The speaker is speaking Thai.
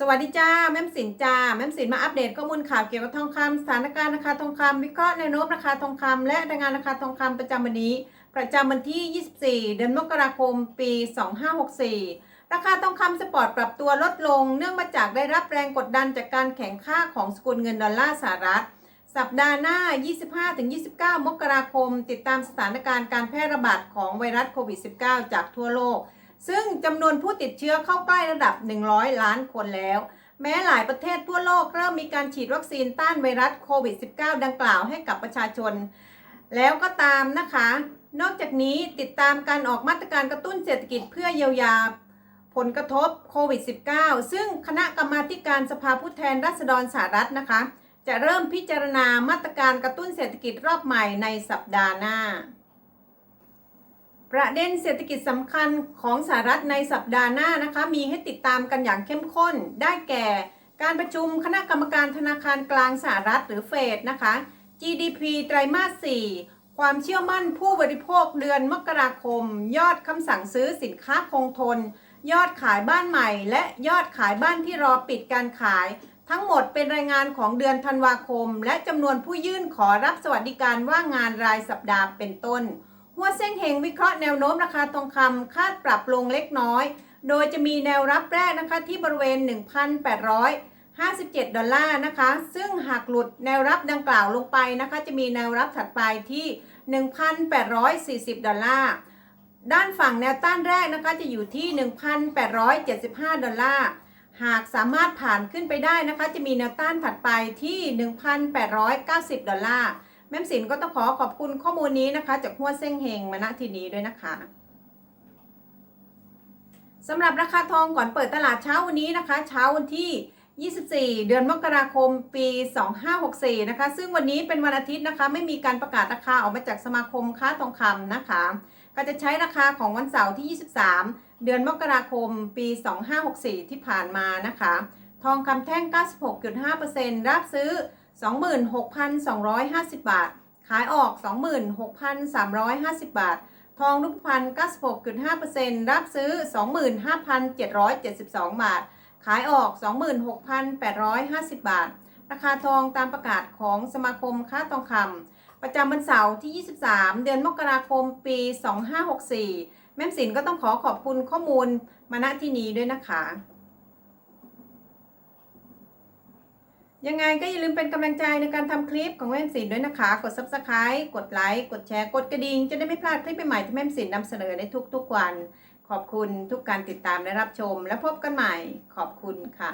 สวัสดีจ้าแม่มสินจ้าแม่มสินมาอัปเดตข้อมูลข่าวเกี่ยวกับทองคำสถานการณ์ราคาทองคำวิเคราะห์แนวโน้มราคาทองคำและรายงานราคาทองคำประจำวันนี้ ประจำวันที่ 24 เดือนมกราคม ปี 2564 ราคาทองคำสปอร์ตปรับตัวลดลง เนื่องมาจากได้รับแรงกดดันจากการแข่งค่าของสกุลเงินดอลลาร์สหรัฐ สัปดาห์หน้า 25-29 มกราคม ติดตามสถานการณ์การแพร่ระบาดของไวรัสโควิด -19 จากทั่วโลก ซึ่งจำนวนผู้ติดเชื้อเข้าใกล้ระดับ 100 ล้านคนแล้ว แม้หลายประเทศทั่วโลกเริ่มมีการฉีดวัคซีนต้านไวรัสโควิด -19 ดังกล่าวให้กับประชาชน แล้วก็ตามนะคะ นอกจากนี้ติดตามการออกมาตรการกระตุ้นเศรษฐกิจเพื่อเยียวยาผลกระทบโควิด -19 ซึ่งคณะกรรมาการสภาผู้แทนราษฎรสหรัฐนะคะ จะเริ่มพิจารณามาตรการกระตุ้นเศรษฐกิจรอบใหม่ในสัปดาห์หน้า ประเด็นเศรษฐกิจสำคัญของสหรัฐในสัปดาห์หน้านะคะ มีให้ติดตามกันอย่างเข้มข้น ได้แก่ การประชุมคณะกรรมการธนาคารกลางสหรัฐหรือเฟดนะคะ GDP ไตรมาส 4 ความเชื่อมั่นผู้บริโภคเดือนมกราคม ยอดคำสั่งซื้อสินค้าคงทน ยอดขายบ้านใหม่ และยอดขายบ้านที่รอปิดการขาย ทั้งหมดเป็นรายงานของเดือนธันวาคม และจำนวนผู้ยื่นขอรับสวัสดิการว่างงานรายสัปดาห์เป็นต้น หัวเส้งเฮงวิเคราะห์แนวโน้มราคาทองคำคาดปรับลงเล็กน้อย โดยจะมีแนวรับแรกนะคะที่บริเวณ 1,857 ดอลลาร์นะคะ ซึ่งหากหลุดแนวรับดังกล่าวลงไปนะคะ จะมีแนวรับถัดไปที่ 1,840 ดอลลาร์ ด้านฝั่งแนวต้านแรกนะคะจะอยู่ที่ 1,875 ดอลลาร์ หากสามารถผ่านขึ้นไปได้นะคะ จะมีแนวต้านถัดไปที่ 1,890 ดอลลาร์ แม่สินก็ต้องขอขอบคุณข้อมูลนี้นะคะ จากหัวเส้งเฮงมาณทีนี้ด้วยนะคะสำหรับราคาทองก่อนเปิดตลาดเช้าวันนี้นะคะ เช้าวันที่ 24 เดือนมกราคมปี 2564 นะคะ ซึ่งวันนี้เป็นวันอาทิตย์นะคะ ไม่มีการประกาศราคาออกมาจากสมาคมค้าทองคำนะคะ ก็จะใช้ราคาของวันเสาร์ที่ 23 เดือนมกราคมปี 2564 ที่ผ่านมานะคะ ทองคำแท่ง 96.5%รับซื้อ 26,250 บาท ขายออก 26,350 บาท ทองรูปพรรณ96.5%รับซื้อ 25,772 บาท ขายออก 26,850 บาท ราคาทองตามประกาศของสมาคมค้าทองคำประจำวันเสาร์ที่ 23 เดือนมกราคมปี 2564 แม่มสินก็ต้องขอขอบคุณข้อมูลมาณที่นี้ด้วยนะคะ ยังไงก็อย่าลืมเป็นกำลังใจในการทำคลิปของแม่มสินด้วยนะคะ กด subscribe กดไลค์ กดแชร์ กดกระดิ่ง จะได้ไม่พลาดคลิปใหม่ๆที่แม่มสินนำเสนอในทุกๆวัน ขอบคุณทุกการติดตามและรับชม และพบกันใหม่ ขอบคุณค่ะ